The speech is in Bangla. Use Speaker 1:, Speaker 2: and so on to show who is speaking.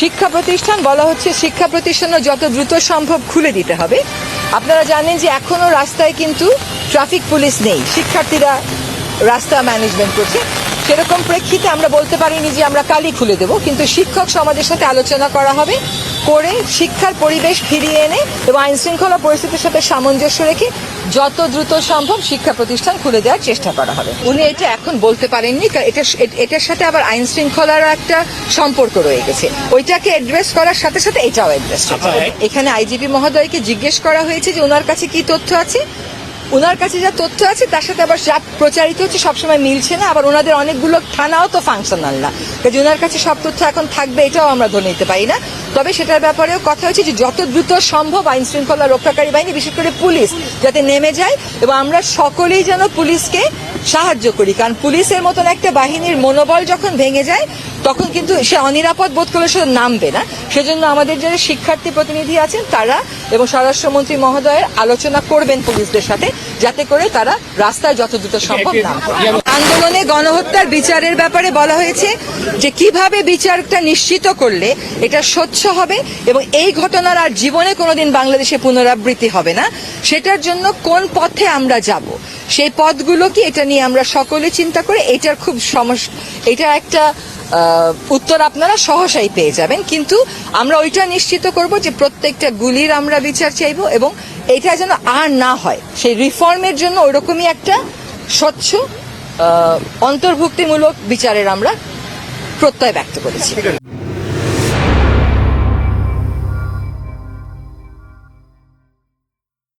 Speaker 1: শিক্ষা প্রতিষ্ঠান বলা হচ্ছে শিক্ষা প্রতিষ্ঠানও যত দ্রুত সম্ভব খুলে দিতে হবে। আপনারা জানেন যে এখনও রাস্তায় কিন্তু ট্রাফিক পুলিশ নেই। শিক্ষার্থীরা রাস্তা ম্যানেজমেন্ট করছে। সেরকম প্রেক্ষিতে আমরা বলতে পারিনি যে আমরা কালই খুলে দেব কিন্তু শিক্ষক সমাজের সাথে আলোচনা করা হবে করে শিক্ষার পরিবেশ ফিরিয়ে এনে এবং আইন শৃঙ্খলা পরিস্থিতির সাথে সামঞ্জস্য রেখে যত দ্রুত সম্ভব শিক্ষা প্রতিষ্ঠান খুলে দেওয়ার চেষ্টা করা হবে। উনি এটা এখন বলতে পারেননি কারণ এটা এটার সাথে আবার আইন শৃঙ্খলার একটা সম্পর্ক রয়ে গেছে। ওইটাকে অ্যাড্রেস করার সাথে সাথে এটাও অ্যাড্রেস এখানে আইজিপি মহোদয়কে জিজ্ঞেস করা হয়েছে যে ওনার কাছে কি তথ্য আছে? ওনার কাছে যা তথ্য আছে, তার সাথে আবার যা প্রচারিত হচ্ছে, সবসময় মিলছে না। আবার ওনাদের অনেকগুলো থানাও তো ফাংশনাল না। কাজে ওনার কাছে সব তথ্য এখন থাকবে, এটাও আমরা ধরে নিতে পারি না। তবে সেটার ব্যাপারেও কথা হচ্ছে যে, যত দ্রুত সম্ভব আইন শৃঙ্খলা রক্ষাকারী বাহিনী, বিশেষ করে পুলিশ, যাতে নেমে যায় এবং আমরা সকলেই যেন পুলিশকে সাহায্য করি। কারণ পুলিশের মতন একটা বাহিনীর মনোবল যখন ভেঙে যায়, তখন কিন্তু সে অনিরাপদ বোধ করলে সে নামবে না। সেজন্য আমাদের যারা শিক্ষার্থী প্রতিনিধি আছেন, তারা এবং স্বরাষ্ট্রমন্ত্রী মহোদয়ের আলোচনা করবেন পুলিশদের সাথে যাতে করে তারা রাস্তায় যত দ্রুত সম্ভব না আন্দোলনে গণহত্যার বিচারের ব্যাপারে বলা হয়েছে যে কীভাবে বিচারটা নিশ্চিত করলে এটা স্বচ্ছ হবে এবং এই ঘটনার আর জীবনে কোনোদিন বাংলাদেশে পুনরাবৃত্তি হবে না সেটার জন্য কোন পথে আমরা যাব? সেই পথগুলো কি এটা নিয়ে আমরা সকলে চিন্তা করে এটার খুব সমস্যা এটা একটা উত্তর আপনারা সহসাই পেয়ে যাবেন কিন্তু আমরা ওইটা নিশ্চিত করব যে প্রত্যেকটা গুলির আমরা বিচার চাইব এবং এটা যেন আর না হয়। সেই রিফর্মের জন্য ওরকমই একটা স্বচ্ছ অন্তর্ভুক্তিমূলক বিচারের আমরা প্রত্যয় ব্যক্ত করেছি।